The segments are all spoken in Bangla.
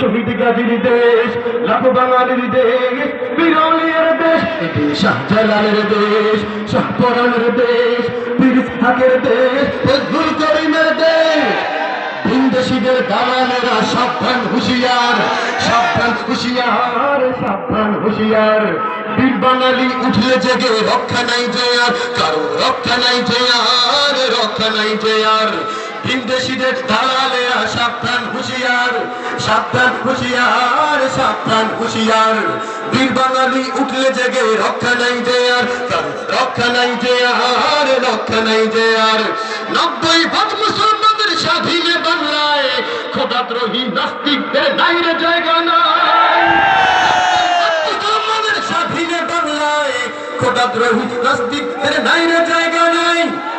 শহীদ গাজীর দেশ, লাখো বাঙালির দেশ বিরলিয়ার দেশ শাহজালালের দেশ, শাহপরানের দেশ পিরিস থাকের দেশ ফজলুল করিমের দেশ। ভিনদেশীদের দালালেরা সাবধান হুঁশিয়ার সাবধান হুঁশিয়ার সাবধান হুঁশিয়ার। বীর বাঙালি উঠলে জেগে রক্ষা নাই যে আর কারও রক্ষা নাই যে আর রক্ষা নাই যে আর ভিনদেশীদের দালালেরা সাবধান হুঁশিয়ার সাবধান হুঁশিয়ার সাবধান হুঁশিয়ার। বীর বাঙালি উঠলে জেগে রক্ষা নাই যে আর রক্ষা নাই যে আর, রক্ষা নাই যে আর। নব্বই ভাগ মুসলমানদের স্বাধীনে বাংলায় খোদাদ্রোহী নাস্তিকদের দাইরে জায়গা নাই। মুসলমানদের স্বাধীনে বাংলায় খোদাদ্রোহী নাস্তিকদের দাইরে জায়গা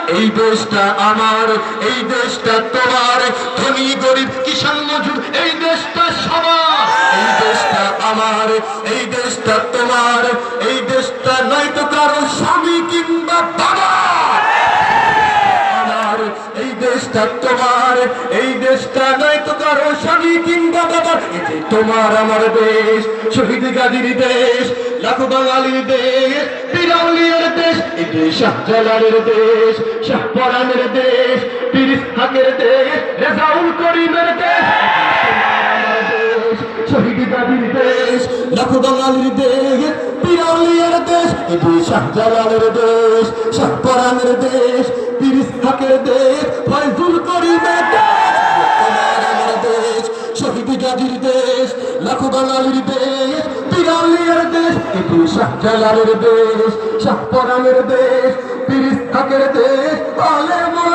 এই দেশটা আমার, এই দেশটা তোমার। ধনী, গরিব কিষান মজুর, এই দেশটা সবার। এই দেশটা আমার, এই দেশটা তোমার। এই দেশটা নয়তো কারও স্বামী কিংবা বাবা। আমার, এই দেশটা তোমার, এই দেশটা নয় তো কারও স্বামী কিংবা এতে তোমার আমার দেশ, শহীদ গাদির দেশ, লাখো বাঙালির দেশ। বিরাউলিয়ার দেশ এতে শাহজালালের দেশ শাহপরানের দেশ পিরিস হাকের দেশ, রেজাউল করিমের দেশ, শহীদ গাদির দেশ, লাখো বাঙালির দেশ পিরাউলিয়ার দেশ এটি শাহজালালের দেশ শাহপরানের দেশ তিরিশ থাকের দেশ, ফয়জুল করিমের দেশ লাখো বাঙালির দেশ এটি দেশ শাহপরানের দেশ থাকের দেশ আলে মোলামর দেশ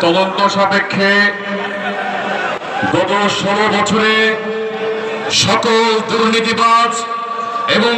তদন্ত সাপেক্ষে গত ষোলো বছরে সকল দুর্নীতিবাজ এবং